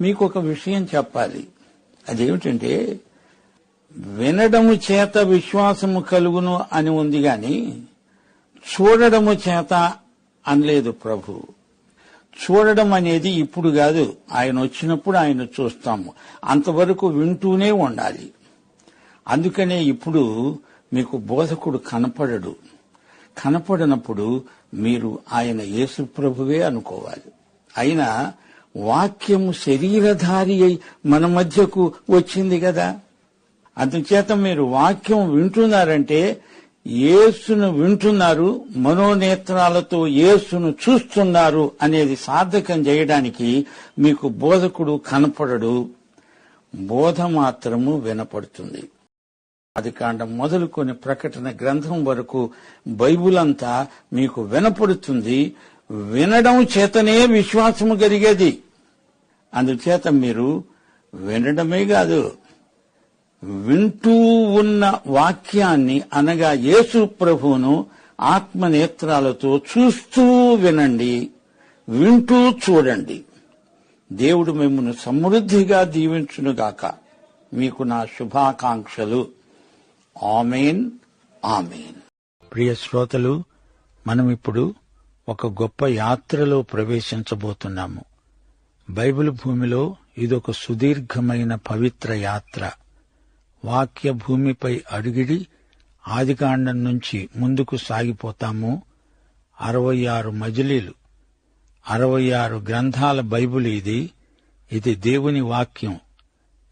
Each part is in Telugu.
మీకు ఒక విషయం చెప్పాలి. అదేమిటంటే వినడము చేత విశ్వాసము కలుగును అని ఉంది గాని చూడడము చేత అనలేదు ప్రభు. చూడడం అనేది ఇప్పుడు కాదు. ఆయన వచ్చినప్పుడు ఆయన చూస్తాము. అంతవరకు వింటూనే ఉండాలి. అందుకనే ఇప్పుడు మీకు బోధకుడు కనపడడు. కనపడనప్పుడు మీరు ఆయన యేసు ప్రభువే అనుకోవాలి. అయినా వాక్యము శరీరధారి అయి మన మధ్యకు వచ్చింది కదా. అందుచేత మీరు వాక్యం వింటున్నారంటే యేసును వింటున్నారు మనోనేత్రాలతో యేసును చూస్తున్నారు అనేది సార్థకం చేయడానికి మీకు బోధకుడు కనపడడు. బోధ మాత్రము వినపడుతుంది. అది కాండం మొదలుకొని ప్రకటన గ్రంథం వరకు బైబుల్ అంతా మీకు వినపడుతుంది. వినడం చేతనే విశ్వాసము కలిగేది. అందుచేత మీరు వినడమే కాదు వింటూ ఉన్న వాక్యాన్ని అనగా యేసు ప్రభువును ఆత్మనేత్రాలతో చూస్తూ వినండి వింటూ చూడండి. దేవుడు మిమ్మల్ని సమృద్ధిగా దీవించునుగాక మీకు నా శుభాకాంక్షలు. Amen amen. ప్రియ శ్రోతలు మనం ఇప్పుడు ఒక గొప్ప యాత్రలో ప్రవేశించబోతున్నాము. బైబిల్ భూమిలో ఇదొక సుదీర్ఘమైన పవిత్ర యాత్ర. వాక్య భూమిపై అడుగిడి ఆదికాండం నుంచి ముందుకు సాగిపోతాము. అరవై ఆరు మజిలీలు. అరవై ఆరు గ్రంథాల బైబిల్ ఇది. ఇది దేవుని వాక్యం.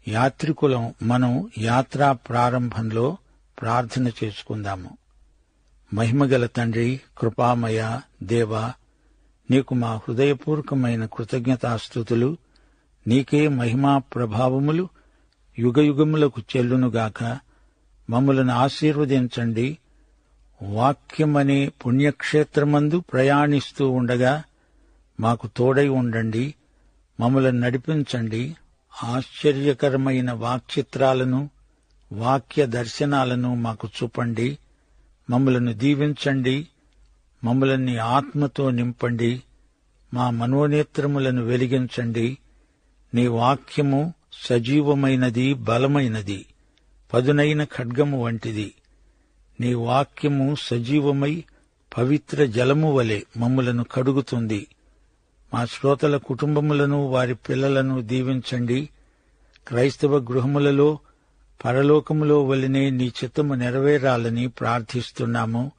యాత్రికులం మనం యాత్రా ప్రారంభంలో ప్రార్థన చేసుకుందాము. మహిమగల తండ్రి కృపామయ దేవా నీకు మా హృదయపూర్వకమైన కృతజ్ఞతాస్థుతులు నీకే మహిమా ప్రభావములు యుగయుగములకు చెల్లునుగాక. మమ్మలను ఆశీర్వదించండి. వాక్యమనే పుణ్యక్షేత్రమందు ప్రయాణిస్తూ ఉండగా మాకు తోడై ఉండండి. మమ్మలను నడిపించండి. ఆశ్చర్యకరమైన వాక్చిత్రాలను వాక్య దర్శనాలను మాకు చూపండి. మమ్మలను దీవించండి మమ్మలని ఆత్మతో నింపండి మా మనోనేత్రములను వెలిగించండి. నీ వాక్యము సజీవమైనది బలమైనది పదునైన ఖడ్గము వంటిది. నీ వాక్యము సజీవమై పవిత్ర జలము వలె మమ్ములను కడుగుతుంది. మా శ్రోతల కుటుంబములను వారి పిల్లలను దీవించండి. క్రైస్తవ గృహములలో పరలోకములో వలనే నీ చిత్తము నెరవేరాలని ప్రార్థిస్తున్నాము.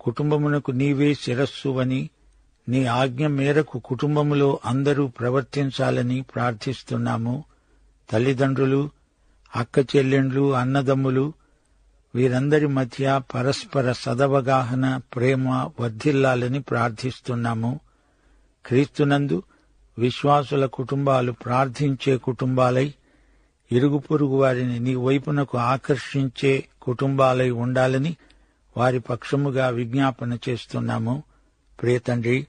కుటుంబమునకు నీవే శిరస్సువని నీ ఆజ్ఞ మేరకు కుటుంబములో అందరూ ప్రవర్తించాలని ప్రార్థిస్తున్నాము. తల్లిదండ్రులు అక్క చెల్లెండ్లు అన్నదమ్ములు వీరందరి మధ్య పరస్పర సదవగాహన ప్రేమ వర్ధిల్లాలని ప్రార్థిస్తున్నాము. క్రీస్తునందు విశ్వాసుల కుటుంబాలు ప్రార్థించే కుటుంబాలై ఇరుగు పొరుగు వారిని నీ వైపునకు ఆకర్షించే కుటుంబాలై ఉండాలని వారి పక్షముగా విజ్ఞాపన చేస్తున్నాము. ప్రియతండ్రి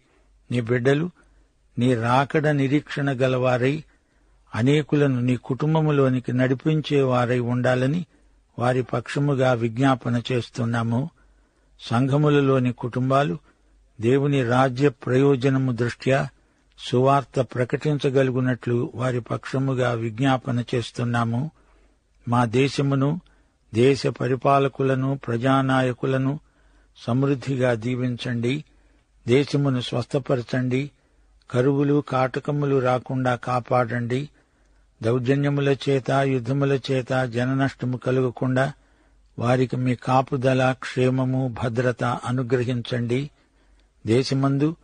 నీ బిడ్డలు నీ రాకడ నిరీక్షణ గలవారై అనేకులను నీ కుటుంబములోనికి నడిపించేవారై ఉండాలని వారి పక్షముగా విజ్ఞాపన చేస్తున్నాము. సంఘములలోని కుటుంబాలు దేవుని రాజ్య ప్రయోజనము దృష్ట్యా సువార్త ప్రకటించగలుగునట్లు వారి పక్షముగా విజ్ఞాపన చేస్తున్నాము. మా దేశమును దేశ పరిపాలకులను ప్రజానాయకులను సమృద్ధిగా దీవించండి. దేశమును స్వస్థపరచండి. కరువులు కాటకములు రాకుండా కాపాడండి. దౌర్జన్యముల చేత యుద్ధముల చేత జననష్టము కలుగకుండా వారికి మీ కాపుదల క్షేమము భద్రత అనుగ్రహించండి. దేశమందు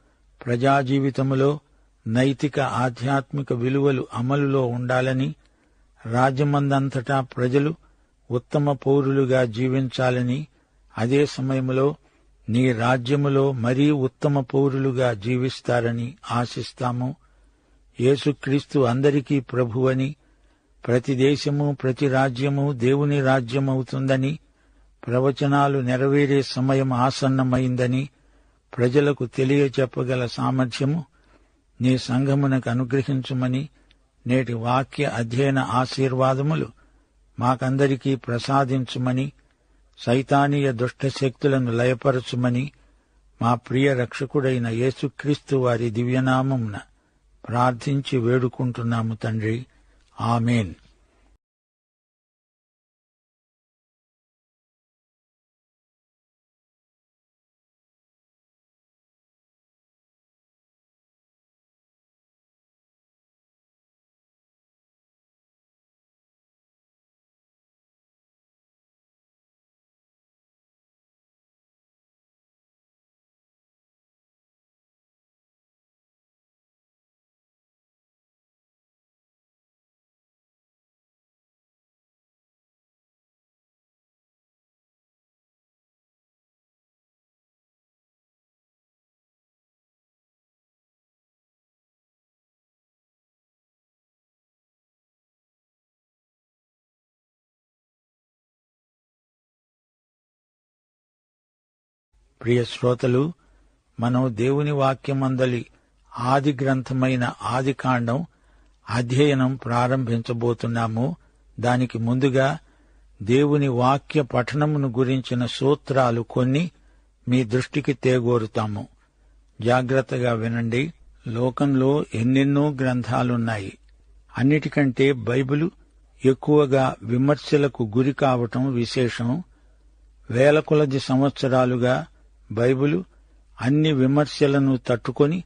ప్రజాజీవితములో నైతిక ఆధ్యాత్మిక విలువలు అమలులో ఉండాలని రాజ్యమందంతటా ప్రజలు ఉత్తమ పౌరులుగా జీవించాలని అదే సమయంలో నీ రాజ్యములో మరీ ఉత్తమ పౌరులుగా జీవిస్తారని ఆశిస్తాము. యేసుక్రీస్తు అందరికీ ప్రభువని ప్రతి దేశము ప్రతి రాజ్యము దేవుని రాజ్యమవుతుందని ప్రవచనాలు నెరవేరే సమయం ఆసన్నమైందని ప్రజలకు తెలియచెప్పగల సామర్థ్యము నీ సంఘమునకు అనుగ్రహించుమని నేటి వాక్య అధ్యయన ఆశీర్వాదములు మాకందరికీ ప్రసాదించుమని సైతానీయ దుష్టశక్తులను లయపరచుమని మా ప్రియ రక్షకుడైన యేసుక్రీస్తు వారి దివ్యనామమున ప్రార్థించి వేడుకుంటున్నాము తండ్రి. ఆమెన్. ప్రియ శ్రోతలు మనం దేవుని వాక్యమందలి ఆది గ్రంథమైన ఆది కాండం అధ్యయనం ప్రారంభించబోతున్నాము. దానికి ముందుగా దేవుని వాక్య పఠనమును గురించిన సూత్రాలు కొన్ని మీ దృష్టికి తేగోరుతాము. జాగ్రత్తగా వినండి. లోకంలో ఎన్నెన్నో గ్రంథాలున్నాయి. అన్నిటికంటే బైబిలు ఎక్కువగా విమర్శలకు గురి కావటం విశేషం. వేల కొలది సంవత్సరాలుగా బైబిలు అన్ని విమర్శలను తట్టుకొని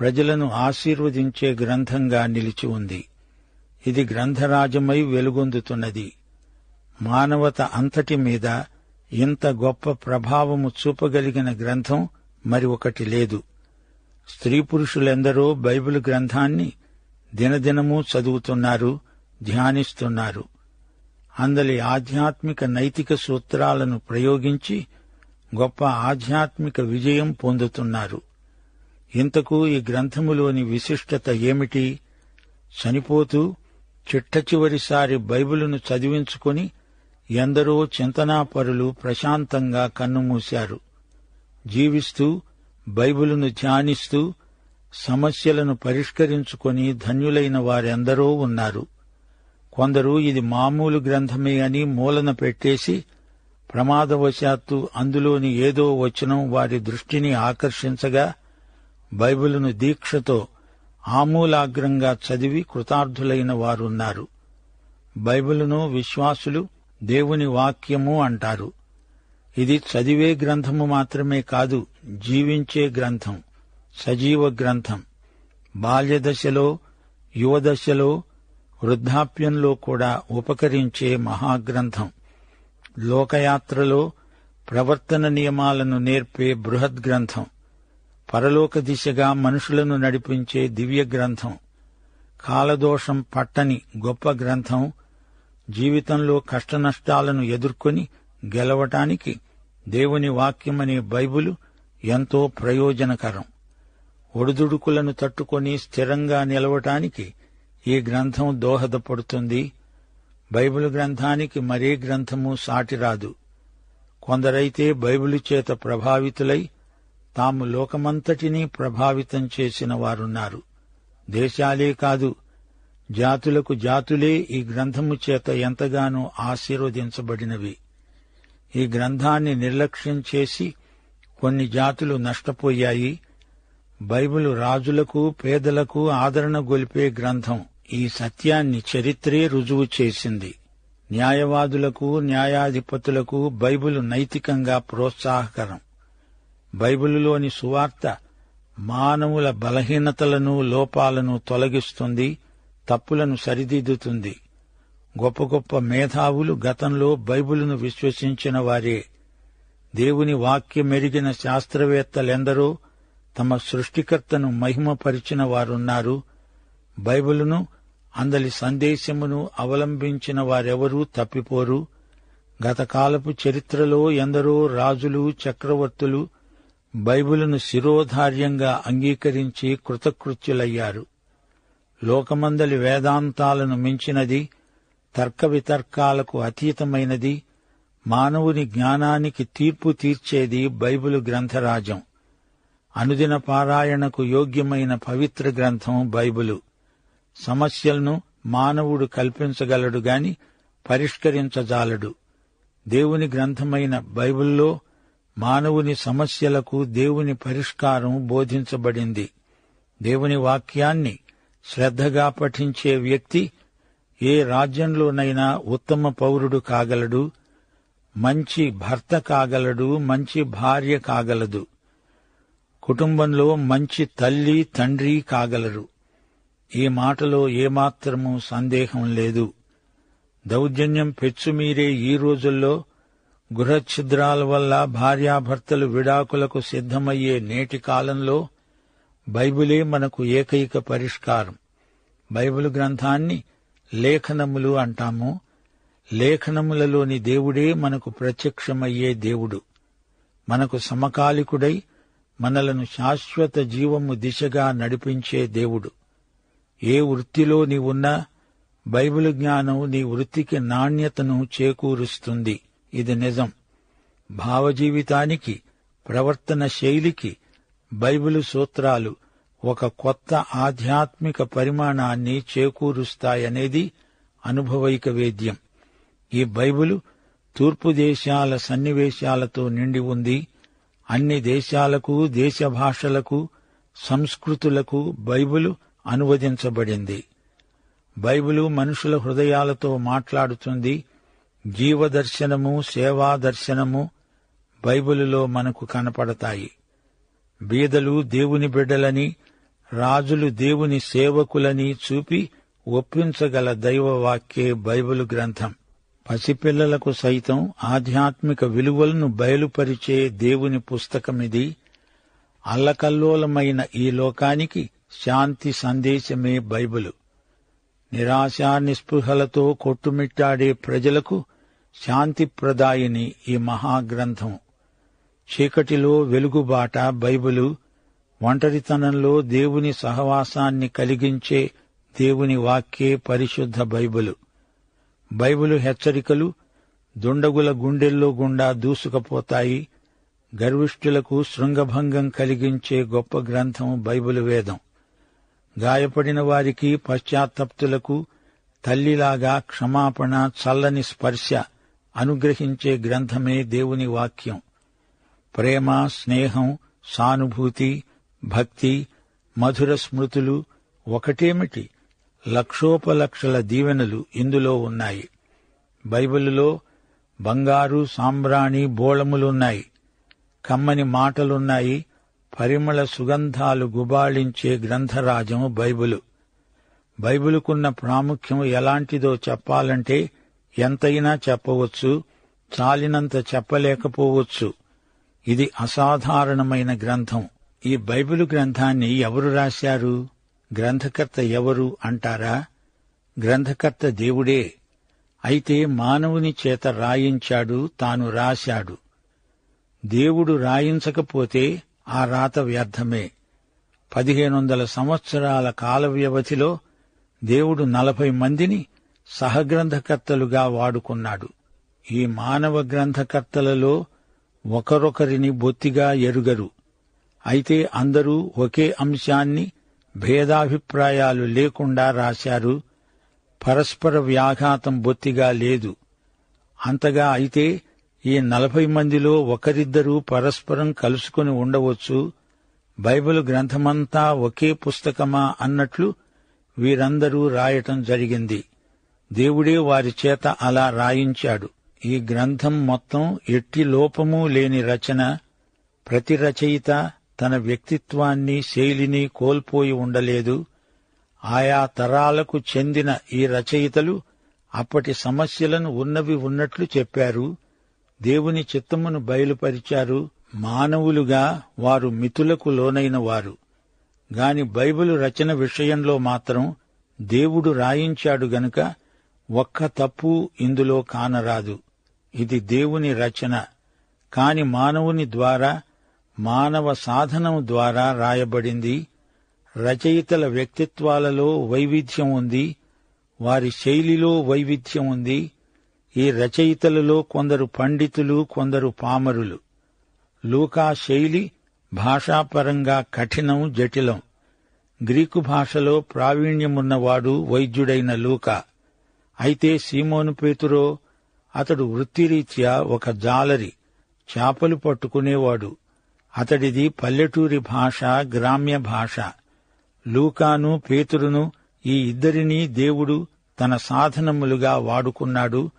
ప్రజలను ఆశీర్వదించే గ్రంథంగా నిలిచి ఉంది. ఇది గ్రంథరాజమై వెలుగొందుతున్నది. మానవత అంతటి మీద ఇంత గొప్ప ప్రభావము చూపగలిగిన గ్రంథం మరి ఒకటి లేదు. స్త్రీ పురుషులెందరో బైబిల్ గ్రంథాన్ని దినదినము చదువుతున్నారు ధ్యానిస్తున్నారు. అందలి ఆధ్యాత్మిక నైతిక సూత్రాలను ప్రయోగించి గొప్ప ఆధ్యాత్మిక విజయం పొందుతున్నారు. ఇంతకు ఈ గ్రంథములోని విశిష్టత ఏమిటి? చనిపోతూ చిట్ట చివరిసారి బైబిలును చదివించుకొని ఎందరో చింతనాపరులు ప్రశాంతంగా కన్నుమూశారు. జీవిస్తూ బైబిలును ధ్యానిస్తూ సమస్యలను పరిష్కరించుకొని ధన్యులైన వారెందరో ఉన్నారు. కొందరు ఇది మామూలు గ్రంథమే అని మూలన పెట్టేసి ప్రమాదవశాత్తు అందులోని ఏదో వచనం వారి దృష్టిని ఆకర్షించగా బైబిలును దీక్షతో ఆమూలాగ్రంగా చదివి కృతార్థులైన వారున్నారు. బైబిలును విశ్వాసులు దేవుని వాక్యము అంటారు. ఇది చదివే గ్రంథము మాత్రమే కాదు జీవించే గ్రంథం సజీవ గ్రంథం. బాల్యదశలో యువదశలో వృద్ధాప్యంలో కూడా ఉపకరించే మహాగ్రంథం. లోకయాత్రలో ప్రవర్తన నియమాలను నేర్పే బృహద్ గ్రంథం పరలోక దిశగా మనుషులను నడిపించే దివ్య గ్రంథం కాలదోషం పట్టని గొప్ప గ్రంథం జీవితంలో కష్టనష్టాలను ఎదుర్కొని గెలవటానికి దేవుని వాక్యమనే బైబిలు ఎంతో ప్రయోజనకరం. ఒడిదుడుకులను తట్టుకొని స్థిరంగా నిలవటానికి ఈ గ్రంథం దోహదపడుతుంది. బైబిల్ గ్రంథానికి మరే గ్రంథము సాటిరాదు కొందరైతే బైబిలు చేత ప్రభావితులై తాము లోకమంతటినీ ప్రభావితం చేసిన వారున్నారు. దేశాలే కాదు జాతులకు జాతులే ఈ గ్రంథము చేత ఎంతగానో ఆశీర్వదించబడినవి. ఈ గ్రంథాన్ని నిర్లక్ష్యం చేసి కొన్ని జాతులు నష్టపోయాయి. బైబిలు రాజులకు పేదలకు ఆదరణ గొలిపే గ్రంథం. ఈ సత్యాన్ని చరిత్రే రుజువు చేసింది. న్యాయవాదులకు న్యాయాధిపతులకు బైబిలు నైతికంగా ప్రోత్సాహకరం. బైబిలులోని సువార్త మానవుల బలహీనతలను లోపాలను తొలగిస్తుంది తప్పులను సరిదిద్దుతుంది. గొప్ప గొప్ప మేధావులు గతంలో బైబిలును విశ్వసించిన వారే. దేవుని వాక్యమెరిగిన శాస్త్రవేత్తలెందరో తమ సృష్టికర్తను మహిమపరిచిన వారున్నారు. బైబిలును అందలి సందేశమును అవలంబించిన వారెవరూ తప్పిపోరు. గతకాలపు చరిత్రలో ఎందరో రాజులు చక్రవర్తులు బైబిలును శిరోధార్యంగా అంగీకరించి కృతకృత్యులయ్యారు. లోకమందలి వేదాంతాలను మించినది తర్క వితర్కాలకు అతీతమైనది మానవుని జ్ఞానానికి తీర్పు తీర్చేది బైబిలు గ్రంథరాజం. అనుదిన పారాయణకు యోగ్యమైన పవిత్ర గ్రంథం బైబిలు. సమస్యలను మానవుడు కల్పించగలడు గాని పరిష్కరించజాలడు. దేవుని గ్రంథమైన బైబిల్లో మానవుని సమస్యలకు దేవుని పరిష్కారం బోధించబడింది. దేవుని వాక్యాన్ని శ్రద్ధగా పఠించే వ్యక్తి ఏ రాజ్యంలోనైనా ఉత్తమ పౌరుడు కాగలడు మంచి భర్త కాగలడు మంచి భార్య కాగలదు. కుటుంబంలో మంచి తల్లి తండ్రి కాగలరు. ఈ మాటలో ఏమాత్రమూ సందేహం లేదు. దౌర్జన్యం పెచ్చుమీరే ఈ రోజుల్లో గృహఛిద్రాల వల్ల భార్యాభర్తలు విడాకులకు సిద్ధమయ్యే నేటి కాలంలో బైబిలే మనకు ఏకైక పరిష్కారం. బైబిల్ గ్రంథాన్ని లేఖనములు అంటాము. లేఖనములలోని దేవుడే మనకు ప్రత్యక్షమయ్యే దేవుడు. మనకు సమకాలికుడై మనలను శాశ్వత జీవము దిశగా నడిపించే దేవుడు. ఏ వృత్తిలో నీవున్నా బైబిల్ జ్ఞానం నీ వృత్తికి నాణ్యతను చేకూరుస్తుంది. ఇది నిజం. భావజీవితానికి ప్రవర్తన శైలికి బైబిలు సూత్రాలు ఒక కొత్త ఆధ్యాత్మిక పరిమాణాన్ని చేకూరుస్తాయనేది అనుభవైక వేద్యం. ఈ బైబిలు తూర్పు దేశాల సన్నివేశాలతో నిండి ఉంది. అన్ని దేశాలకు దేశ భాషలకు సంస్కృతులకు బైబిలు అనువదించబడింది. బైబిలు మనుషుల హృదయాలతో మాట్లాడుతుంది. జీవదర్శనము సేవా దర్శనము బైబిలులో మనకు కనపడతాయి. బీదలు దేవుని బిడ్డలని రాజులు దేవుని సేవకులని చూపి ఒప్పించగల దైవవాక్యే బైబిలు గ్రంథం. పసిపిల్లలకు సైతం ఆధ్యాత్మిక విలువలను బయలుపరిచే దేవుని పుస్తకమిది. అల్లకల్లోలమైన ఈ లోకానికి శాంతి సందేశమే బైబిలు. నిరాశా నిస్పృహలతో కొట్టుమిట్టాడే ప్రజలకు శాంతిప్రదాయిని ఈ మహాగ్రంథం. చీకటిలో వెలుగుబాట బైబిలు ఒంటరితనంలో దేవుని సహవాసాన్ని కలిగించే దేవుని వాక్యే పరిశుద్ధ బైబిలు. బైబిలు హెచ్చరికలు దుండగుల గుండెల్లో గుండా దూసుకుపోతాయి. గర్విష్ఠులకు శృంగభంగం కలిగించే గొప్ప గ్రంథం బైబిలు వేదం. గాయపడిన వారికి పశ్చాత్తప్తులకు తల్లిలాగా క్షమాపణ చల్లని స్పర్శ అనుగ్రహించే గ్రంథమే దేవుని వాక్యం. ప్రేమ స్నేహం సానుభూతి భక్తి మధుర స్మృతులు ఒకటేమిటి? లక్షోపలక్షల దీవెనలు ఇందులో ఉన్నాయి. బైబిలులో బంగారు సాంబ్రాణి బోళములున్నాయి. కమ్మని మాటలున్నాయి. పరిమళ సుగంధాలు గుబాళించే గ్రంథరాజము బైబిలు. బైబిలుకున్న ప్రాముఖ్యం ఎలాంటిదో చెప్పాలంటే ఎంతైనా చెప్పవచ్చు చాలినంత చెప్పలేకపోవచ్చు. ఇది అసాధారణమైన గ్రంథం. ఈ బైబిలు గ్రంథాన్ని ఎవరు రాశారు? గ్రంథకర్త ఎవరు అంటారా? గ్రంథకర్త దేవుడే. అయితే మానవుని చేత రాయించాడు తాను రాశాడు. దేవుడు రాయించకపోతే ఆ రాత వ్యర్థమే. పదిహేను వందల సంవత్సరాల కాల వ్యవధిలో దేవుడు నలభై మందిని సహగ్రంథకర్తలుగా వాడుకున్నాడు. ఈ మానవ గ్రంథకర్తలలో ఒకరొకరిని బొత్తిగా ఎరుగరు. అయితే అందరూ ఒకే అంశాన్ని భేదాభిప్రాయాలు లేకుండా రాశారు. పరస్పర వ్యాఘాతం బొత్తిగా లేదు. అంతగా అయితే ఈ నలభై మందిలో ఒకరిద్దరూ పరస్పరం కలుసుకుని ఉండవచ్చు. బైబిల్ గ్రంథమంతా ఒకే పుస్తకమా అన్నట్లు వీరందరూ రాయటం జరిగింది. దేవుడే వారి చేత అలా రాయించాడు. ఈ గ్రంథం మొత్తం ఎట్టి లోపమూ లేని రచన ప్రతి రచయిత తన వ్యక్తిత్వాన్ని శైలిని కోల్పోయి ఉండలేదు. ఆయా తరాలకు చెందిన ఈ రచయితలు అప్పటి సమస్యలను ఉన్నవి ఉన్నట్లు చెప్పారు. దేవుని చిత్తమును బయలుపరిచారు మానవులుగా వారు మితులకు లోనైన వారు. గాని బైబిలు రచన విషయంలో మాత్రం దేవుడు రాయించాడు గనుక ఒక్క తప్పు ఇందులో కానరాదు. ఇది దేవుని రచన. కాని మానవుని ద్వారా మానవ సాధనం ద్వారా రాయబడింది. రచయితల వ్యక్తిత్వాలలో వైవిధ్యం ఉంది. వారి శైలిలో వైవిధ్యం ఉంది. ఈ రచయితలలో కొందరు పండితులు కొందరు పామరులు. లూకా శైలి భాషాపరంగా కఠినం జటిలం. గ్రీకు భాషలో ప్రావీణ్యమున్నవాడు వైద్యుడైన లూకా. అయితే సీమోను పేతురో అతడు వృత్తిరీత్యా ఒక జాలరి చేపలు పట్టుకునేవాడు. అతడిది పల్లెటూరి భాష గ్రామ్య భాష. లూకాను పేతురును ఈ ఇద్దరినీ దేవుడు తన సాధనములుగా వాడుకున్నాడు.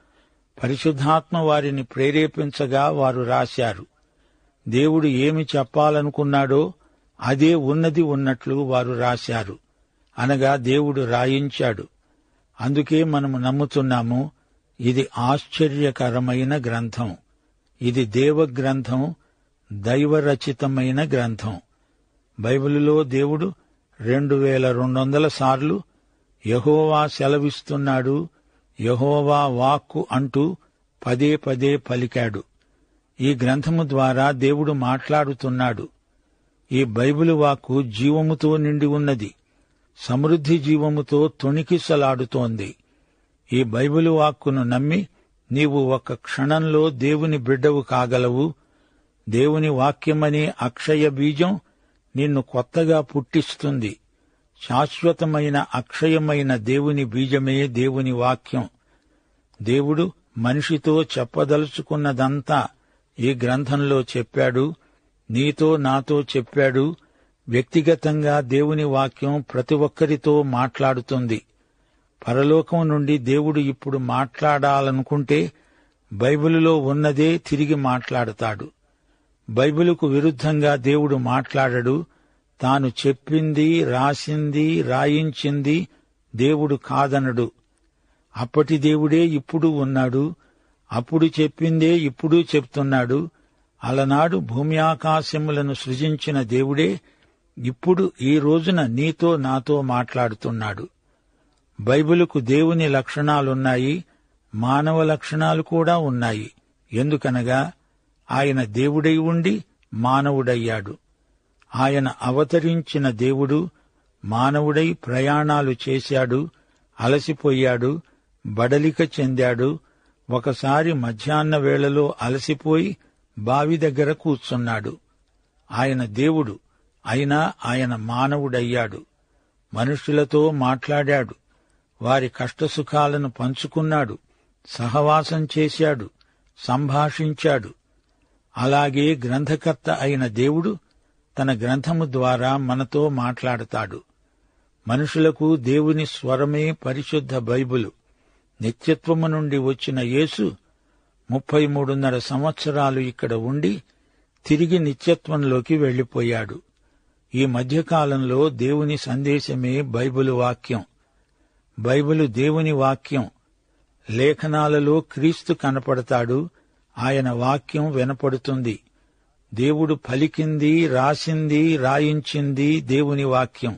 పరిశుద్ధాత్మ వారిని ప్రేరేపించగా వారు రాశారు. దేవుడు ఏమి చెప్పాలనుకున్నాడో అదే ఉన్నది ఉన్నట్లు వారు రాశారు. అనగా దేవుడు రాయించాడు. అందుకే మనము నమ్ముతున్నాము ఇది ఆశ్చర్యకరమైన గ్రంథం. ఇది దేవ గ్రంథం దైవరచితమైన గ్రంథం. బైబిలులో దేవుడు రెండు వేల రెండు వందల సార్లు యహోవా సెలవిస్తున్నాడు యహోవా వాక్కు అంటూ పదే పదే పలికాడు. ఈ గ్రంథము ద్వారా దేవుడు మాట్లాడుతున్నాడు. ఈ బైబిలు వాక్కు జీవముతో నిండి ఉన్నది. సమృద్ధి జీవముతో తొణికిసలాడుతోంది. ఈ బైబిలు వాక్కును నమ్మి నీవు ఒక క్షణంలో దేవుని బిడ్డవు కాగలవు. దేవుని వాక్యమనే అక్షయ బీజం నిన్ను కొత్తగా పుట్టిస్తుంది. శాశ్వతమైన అక్షయమైన దేవుని బీజమే దేవుని వాక్యం. దేవుడు మనిషితో చెప్పదలుచుకున్నదంతా ఈ గ్రంథంలో చెప్పాడు నీతో నాతో చెప్పాడు వ్యక్తిగతంగా దేవుని వాక్యం ప్రతి ఒక్కరితో మాట్లాడుతుంది. పరలోకం నుండి దేవుడు ఇప్పుడు మాట్లాడాలనుకుంటే బైబిలులో ఉన్నదే తిరిగి మాట్లాడతాడు. బైబిలుకు విరుద్ధంగా దేవుడు మాట్లాడడు తాను చెప్పింది రాసింది రాయించింది దేవుడు కాదనడు. అప్పటి దేవుడే ఇప్పుడు ఉన్నాడు. అప్పుడు చెప్పిందే ఇప్పుడు చెప్తున్నాడు. అలనాడు భూమి ఆకాశములను సృజించిన దేవుడే ఇప్పుడు ఈ రోజున నీతో నాతో మాట్లాడుతున్నాడు. బైబిలుకు దేవుని లక్షణాలున్నాయి మానవ లక్షణాలు కూడా ఉన్నాయి. ఎందుకనగా ఆయన దేవుడై ఉండి మానవుడయ్యాడు. ఆయన అవతరించిన దేవుడు మానవుడై ప్రయాణాలు చేశాడు అలసిపోయాడు బడలిక చెందాడు ఒకసారి మధ్యాహ్న వేళలో అలసిపోయి బావి దగ్గర కూర్చున్నాడు. ఆయన దేవుడు అయినా ఆయన మానవుడయ్యాడు. మనుషులతో మాట్లాడాడు. వారి కష్టసుఖాలను పంచుకున్నాడు. సహవాసం చేశాడు. సంభాషించాడు. అలాగే గ్రంథకర్త అయిన దేవుడు తన గ్రంథము ద్వారా మనతో మాట్లాడతాడు. మనుషులకు దేవుని స్వరమే పరిశుద్ధ బైబిలు. నిత్యత్వము నుండి వచ్చిన యేసు ముప్పై మూడున్నర సంవత్సరాలు ఇక్కడ ఉండి తిరిగి నిత్యత్వంలోకి వెళ్ళిపోయాడు ఈ మధ్యకాలంలో దేవుని సందేశమే బైబిలు వాక్యం. బైబిలు దేవుని వాక్యం. లేఖనాలలో క్రీస్తు కనపడతాడు. ఆయన వాక్యం వినపడుతుంది. దేవుడు పలికింది రాసింది రాయించింది దేవుని వాక్యం.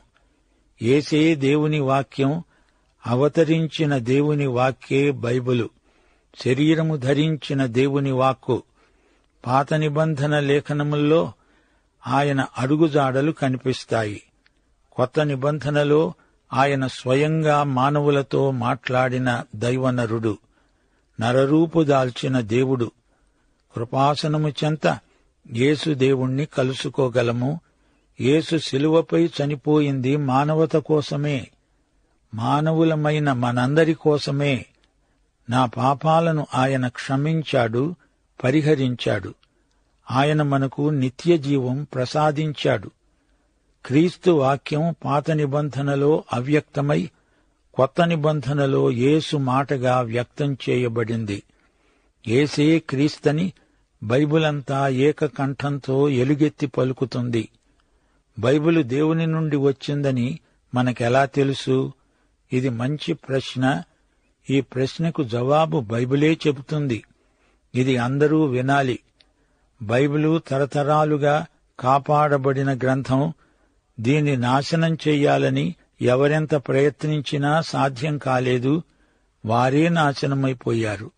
ఏసే దేవుని వాక్యం అవతరించిన దేవుని వాక్యే బైబిలు. శరీరము ధరించిన దేవుని వాక్కు. పాత నిబంధన లేఖనముల్లో ఆయన అడుగుజాడలు కనిపిస్తాయి. కొత్త నిబంధనలో ఆయన స్వయంగా మానవులతో మాట్లాడిన దైవనరుడు. నరరూపు దాల్చిన దేవుడు. కృపాసనము చెంత యేసుదేవుణ్ణి కలుసుకోగలము. యేసు శిలువపై చనిపోయింది మానవత కోసమే. మానవులమైన మనందరి కోసమే. నా పాపాలను ఆయన క్షమించాడు పరిహరించాడు. ఆయన మనకు నిత్య జీవం ప్రసాదించాడు. క్రీస్తు వాక్యం పాత నిబంధనలో అవ్యక్తమై కొత్త నిబంధనలో యేసు మాటగా వ్యక్తం చేయబడింది. ఏసే క్రీస్తని బైబిలంతా ఏకకంఠంతో ఎలుగెత్తి పలుకుతుంది. బైబిలు దేవుని నుండి వచ్చిందని మనకెలా తెలుసు? ఇది మంచి ప్రశ్న. ఈ ప్రశ్నకు జవాబు బైబిలే చెబుతుంది. ఇది అందరూ వినాలి. బైబిలు తరతరాలుగా కాపాడబడిన గ్రంథం. దీన్ని నాశనం చెయ్యాలని ఎవరెంత ప్రయత్నించినా సాధ్యం కాలేదు. వారే నాశనమైపోయారు.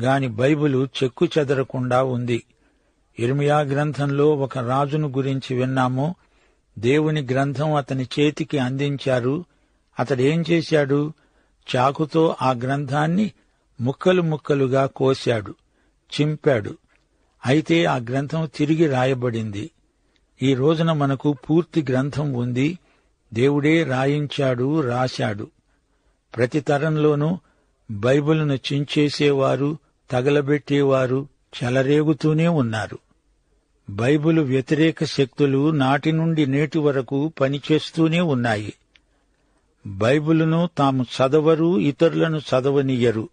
గాని బైబిలు చెక్కు చెదరకుండా ఉంది. ఇర్మియా గ్రంథంలో ఒక రాజును గురించి విన్నాము. దేవుని గ్రంథం అతని చేతికి అందించారు. అతడేం చేశాడు? చాకుతో ఆ గ్రంథాన్ని ముక్కలు ముక్కలుగా కోశాడు. చింపాడు. అయితే ఆ గ్రంథం తిరిగి రాయబడింది. ఈ రోజున మనకు పూర్తి గ్రంథం ఉంది. దేవుడే రాయించాడు రాశాడు. ప్రతి తరంలోనూ బైబిల్ను చించేసేవారు తగలబెట్టేవారు చెలరేగుతూనే ఉన్నారు. బైబిలు వ్యతిరేక శక్తులు నాటి నుండి నేటి వరకు పనిచేస్తూనే ఉన్నాయి. బైబిలును తాము చదవరు ఇతరులను చదవనియ్యరు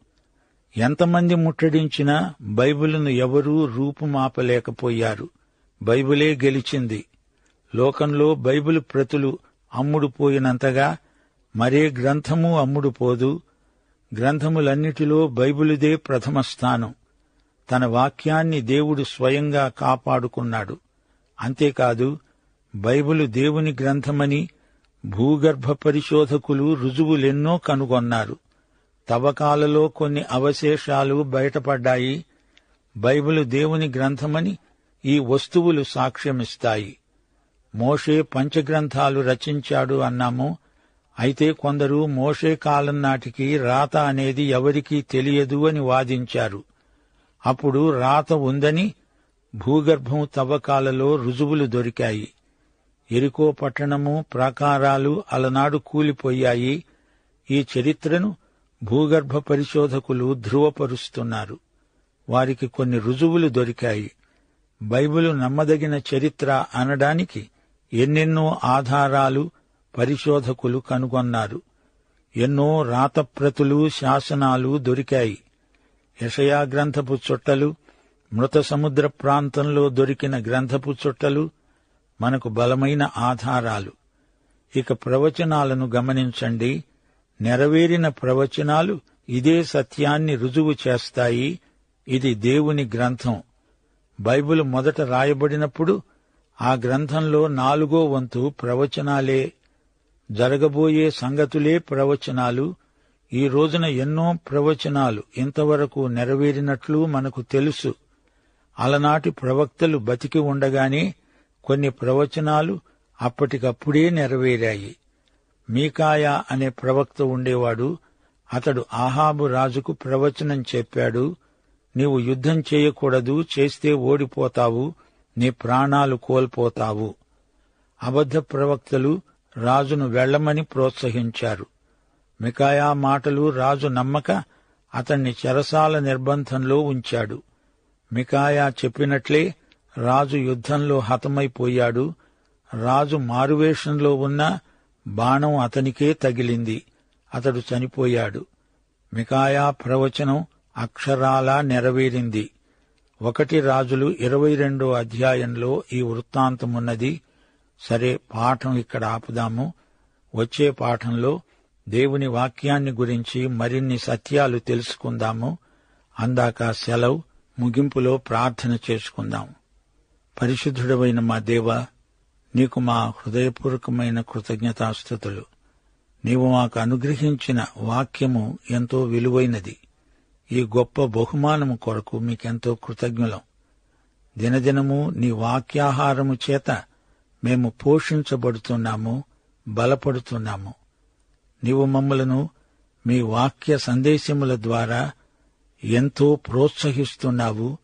ఎంతమంది ముట్టడించినా బైబిలును ఎవరూ రూపుమాపలేకపోయారు. బైబిలే గెలిచింది. లోకంలో బైబిల్ ప్రతులు అమ్ముడుపోయినంతగా మరే గ్రంథము అమ్ముడుపోదు. గ్రంథములన్నిటిలో బైబిలుదే ప్రథమ స్థానం. తన వాక్యాన్ని దేవుడు స్వయంగా కాపాడుకున్నాడు. అంతేకాదు బైబిలు దేవుని గ్రంథమని భూగర్భ పరిశోధకులు రుజువులెన్నో కనుగొన్నారు. తవ్వకాలలో కొన్ని అవశేషాలు బయటపడ్డాయి. బైబిలు దేవుని గ్రంథమని ఈ వస్తువులు సాక్ష్యమిస్తాయి. మోషే పంచగ్రంథాలు రచించాడు అన్నాము. అయితే కొందరు మోషే కాలం నాటికి రాత అనేది ఎవరికీ తెలియదు అని వాదించారు. అప్పుడు రాత ఉందని భూగర్భం తవ్వకాలలో రుజువులు దొరికాయి. ఎరుకో పట్టణము ప్రాకారాలు అలనాడు కూలిపోయాయి. ఈ చరిత్రను భూగర్భ పరిశోధకులు ధృవపరుస్తున్నారు. వారికి కొన్ని రుజువులు దొరికాయి. బైబిలు నమ్మదగిన చరిత్ర అనడానికి ఎన్నెన్నో ఆధారాలు పరిశోధకులు కనుగొన్నారు. ఎన్నో రాతప్రతులు శాసనాలు దొరికాయి. యషయా గ్రంథపు చుట్టలు మృత సముద్ర ప్రాంతంలో దొరికిన గ్రంథపు చుట్టలు మనకు బలమైన ఆధారాలు. ఇక ప్రవచనాలను గమనించండి. నెరవేరిన ప్రవచనాలు ఇదే సత్యాన్ని రుజువు చేస్తాయి. ఇది దేవుని గ్రంథం. బైబిల్ మొదట రాయబడినప్పుడు ఆ గ్రంథంలో నాలుగో వంతు ప్రవచనాలే జరగబోయే సంగతులే ప్రవచనాలు. ఈ రోజున ఎన్నో ప్రవచనాలు ఇంతవరకు నెరవేరినట్లు మనకు తెలుసు. అలనాటి ప్రవక్తలు బతికి ఉండగానే కొన్ని ప్రవచనాలు అప్పటికప్పుడే నెరవేరాయి. మీకాయా అనే ప్రవక్త ఉండేవాడు. అతడు ఆహాబు రాజుకు ప్రవచనం చెప్పాడు. నీవు యుద్ధం చేయకూడదు చేస్తే ఓడిపోతావు నీ ప్రాణాలు కోల్పోతావు. అబద్ధ ప్రవక్తలు రాజును వెళ్ళమని ప్రోత్సహించారు. మికాయా మాటలు రాజు నమ్మక అతన్ని చెరసాల నిర్బంధంలో ఉంచాడు. మికాయా చెప్పినట్లే రాజు యుద్ధంలో హతమైపోయాడు. రాజు మారువేషంలో ఉన్న బాణం అతనికే తగిలింది. అతడు చనిపోయాడు. మికాయా ప్రవచనం అక్షరాలా నెరవేరింది. ఒకటి రాజులు ఇరవై రెండో అధ్యాయంలో ఈ వృత్తాంతమున్నది. సరే పాఠం ఇక్కడ ఆపుదాము. వచ్చే పాఠంలో దేవుని వాక్యాన్ని గురించి మరిన్ని సత్యాలు తెలుసుకుందాము. అందాక సెలవు ముగింపులో ప్రార్థన చేసుకుందాం. పరిశుద్ధుడవైన మా దేవ నీకు మా హృదయపూర్వకమైన కృతజ్ఞతాస్థుతులు. నీవు మాకు అనుగ్రహించిన వాక్యము ఎంతో విలువైనది. ఈ గొప్ప బహుమానము కొరకు మీకెంతో కృతజ్ఞులం. దినదినము నీ వాక్యాహారము చేత మేము పోషించబడుతున్నాము బలపడుతున్నాము. నీవు మమ్మలను మీ వాక్య సందేశముల ద్వారా ఎంతో ప్రోత్సహిస్తున్నావు.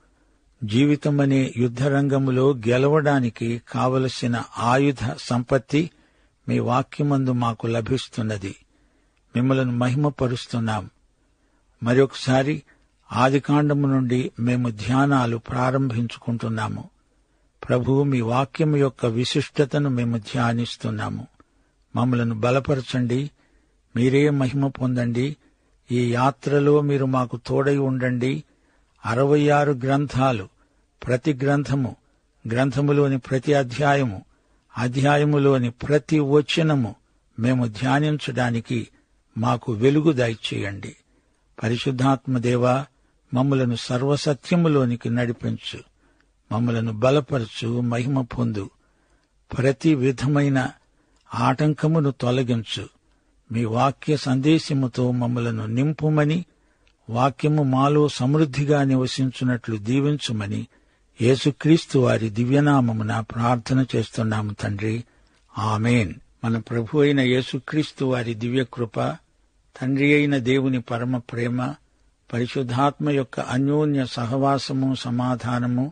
జీవితమనే యుద్ధరంగములో గెలవడానికి కావలసిన ఆయుధ సంపత్తి మీ వాక్యమందు మాకు లభిస్తున్నది. మిమ్మలను మహిమపరుస్తున్నాం. మరొకసారి ఆదికాండము నుండి మేము ధ్యానాలు ప్రారంభించుకుంటున్నాము. ప్రభువు మీ వాక్యం యొక్క విశిష్టతను మేము ధ్యానిస్తున్నాము. మమ్మలను బలపరచండి. మీరే మహిమ పొందండి. ఈ యాత్రలో మీరు మాకు తోడై ఉండండి. అరవై ఆరు గ్రంథాలు ప్రతి గ్రంథము గ్రంథములోని ప్రతి అధ్యాయము అధ్యాయములోని ప్రతి వచనము మేము ధ్యానించడానికి మాకు వెలుగు దయచేయండి. పరిశుద్ధాత్మదేవా మమ్మలను సర్వసత్యములోనికి నడిపించు. మమ్మలను బలపరచు మహిమ పొందు. ప్రతి విధమైన ఆటంకమును తొలగించు. మీ వాక్య సందేశముతో మమ్మలను నింపుమని వాక్యము మాలో సమృద్ధిగా నివసించున్నట్లు దీవించుమని యేసుక్రీస్తు వారి దివ్యనామమున ప్రార్థన చేస్తున్నాము తండ్రి. ఆమెన్. మన ప్రభు అయిన యేసుక్రీస్తు వారి దివ్యకృప తండ్రి అయిన దేవుని పరమ ప్రేమ పరిశుద్ధాత్మ యొక్క అన్యోన్య సహవాసము సమాధానము